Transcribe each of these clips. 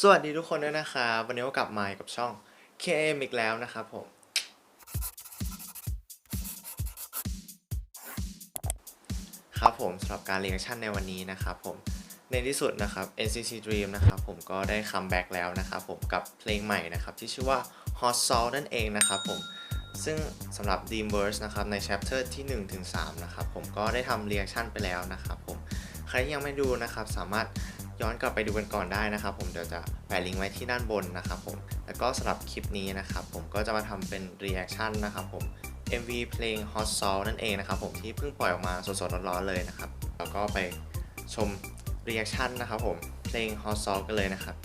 สวัสดีทุกคนด้วยนะครับวันนี้ก็กลับมาอีกกับช่อง KM อีกแล้วนะครับผม ครับผมสำหรับการเรียนชั่นในวันนี้นะครับผมในที่สุดนะครับ NCT Dream นะครับผมก็ได้คัมแบ็กแล้วนะครับผมกับเพลงใหม่นะครับที่ชื่อว่า Hot Salt นั่นเองนะครับผมซึ่งสำหรับ Dreamverse นะครับใน chapter ที่1ถึง3นะครับผมก็ได้ทำเรียกชั่นไปแล้วนะครับผม ใครที่ยังไม่ดูนะครับสามารถ ย้อนกลับไปดูกันก่อนได้นะครับ ผมเดี๋ยวจะแปะลิงก์ไว้ที่ด้านบนนะครับผมแล้วก็สำหรับคลิปนี้นะครับผมก็จะมาทำเป็นรีแอคชั่นะครับผม MV เพลง Hot Soul นั่นเองนะครับผมที่เพิ่งปล่อยออกมาสดๆร้อนๆเลยนะครับแล้วก็ไปชมรีแอคชั่นะครับผมเพลง Hot Soul กันเลยนะครับ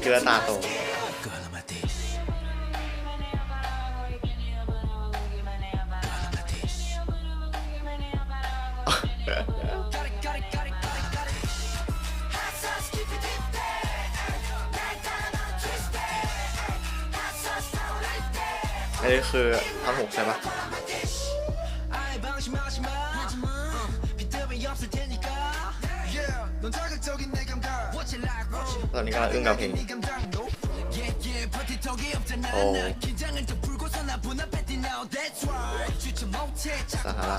เกือตาโตอันนี้คือทำหกใช่ปะ ตอนนี้กำลังอึ้งกับเพลงนี้โอสหรา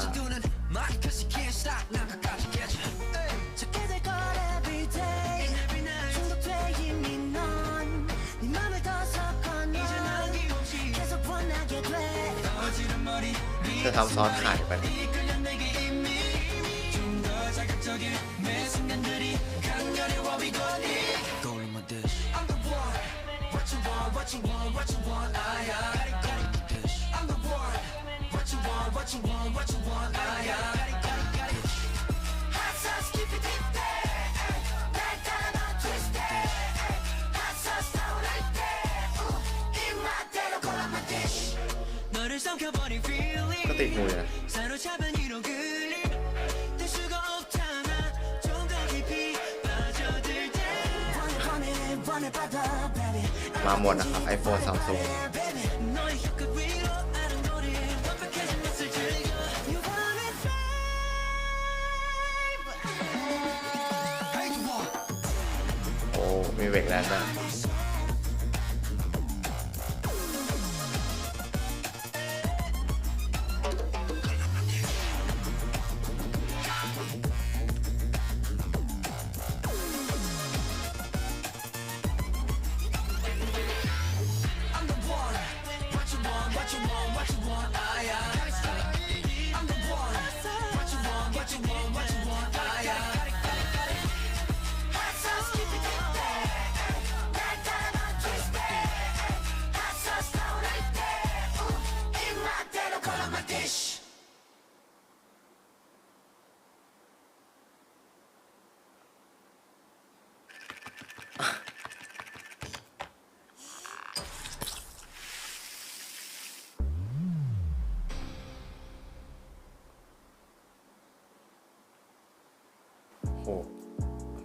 จะทำซอสขายไป what you want, what you want, I, I got it, got it. I'm the one. What you want, what you want, what you want, I, I got it, got it. Hot sauce, keep it deep. Night time, I'm twisted. 끝에 뭐야? 사로잡은 이런 그림 뗄 수가 없잖아 좀더 깊이 빠져들 때 원해 원해 원해 받아 มาหมดนะครับ iPhone Samsung โอ้ มีเวกแล้วนะ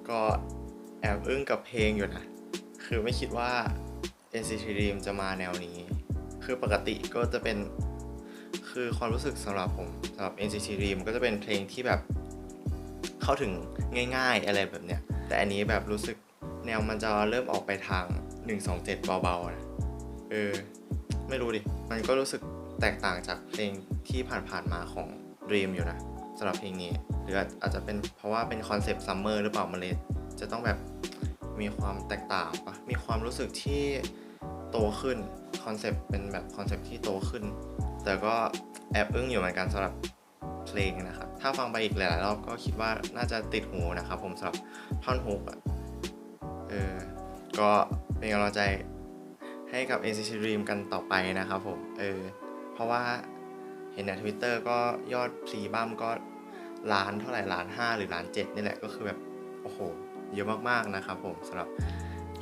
ก็แอบอึ้งกับเพลงอยู่นะ คือไม่คิดว่า NCT Dream จะมาแนวนี้ คือปกติก็จะเป็น คือความรู้สึกสำหรับผมสำหรับ NCT Dream ก็จะเป็นเพลงที่แบบเข้าถึงง่ายๆอะไรแบบเนี้ย แต่อันนี้แบบรู้สึกแนวมันจะเริ่มออกไปทาง 127 เบาๆนะ เออ ไม่รู้ดิ มันก็รู้สึกแตกต่างจากเพลงที่ผ่านๆมาของ Dream อยู่นะสำหรับเพลงนี้ หรืออาจจะเป็นเพราะว่าเป็นคอนเซปต์ซัมเมอร์หรือเปล่ามันเลยจะต้องแบบมีความแตกต่างปะมีความรู้สึกที่โตขึ้นคอนเซปต์เป็นแบบคอนเซปต์ที่โตขึ้น แต่ก็แอบอึ้งอยู่เหมือนกันสำหรับเพลงนะครับ ถ้าฟังไปอีกหลายๆรอบก็คิดว่าน่าจะติดหูนะครับผมสำหรับท่อนฮุกอะเออ ก็เป็นกำลังใจให้กับ NCT Dream กันต่อไปนะครับผม เออ เพราะว่าเห็นใน Twitter ก็ยอดพรีบัมก็ ล้านเท่าไหร่ล้านห้าหรือล้านเจ็ดนี่แหละก็คือแบบโอ้โหเยอะมากๆนะครับผมสำหรับ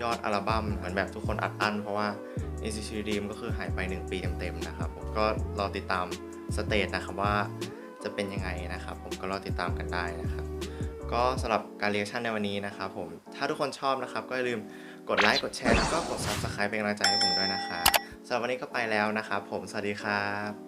ยอดอัลบั้มเหมือนแบบทุกคนอัดอั้นเพราะว่า NCT Dream ก็คือหายไป 1 ปีเต็มๆนะครับผมก็รอติดตามสเตจนะครับว่าจะเป็นยังไงนะครับผมก็รอติดตามกันได้นะครับก็สำหรับการเรียกชั่นในวันนี้นะครับผมถ้าทุกคนชอบนะครับ ก็อย่าลืมกดไลค์กดแชร์แล้วก็กด subscribe เป็นกำลังใจให้ผมด้วยนะครับสำหรับวันนี้ก็ไปแล้วนะครับผมสวัสดีครับ